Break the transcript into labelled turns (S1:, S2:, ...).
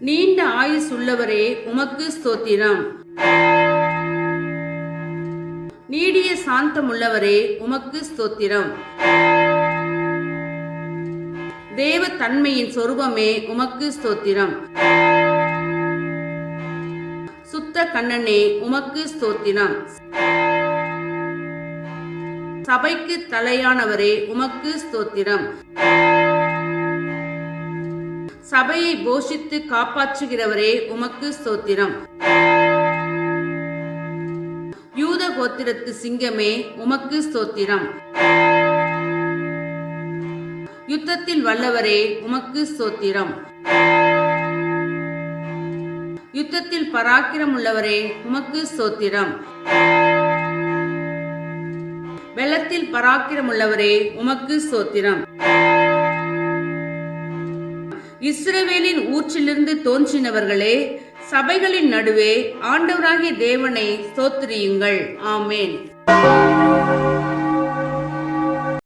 S1: நீண்ட ஆயுஸ் உள்ளவரே உமக்கு ஸ்தோத்திரம். நீடிய சாந்தம் உள்ளவரே உமக்கு ஸ்தோத்திரம். தேவ தன்மையின் சொரூபமே உமக்கு ஸ்தோத்திரம். சுத்த கண்ணனே உமக்கு ஸ்தோத்திரம். சபைக்கு தலையானவரே உமக்கு ஸ்தோத்திரம். சபையை போஷித்து காப்பாற்றுகிறவரே உமக்கு ஸ்தோத்திரம். யூத கோத்திரத்து சிங்கமே உமக்கு ஸ்தோத்திரம். யுத்தத்தில் வல்லவரே உமக்கு ஸ்தோத்திரம். யுத்தத்தில் பராக்கிரம் உள்ளவரே உமக்கு ஸ்தோத்திரம். வெள்ளத்தில் பராக்கிரம் உள்ளவரே உமக்கு ஸ்தோத்திரம். இஸ்ரவேலின் ஊற்றிலிருந்து தோன்றினவர்களே சபைகளின் நடுவே ஆண்டவராகிய தேவனை சோத்திரியுங்கள் ஆமேன்.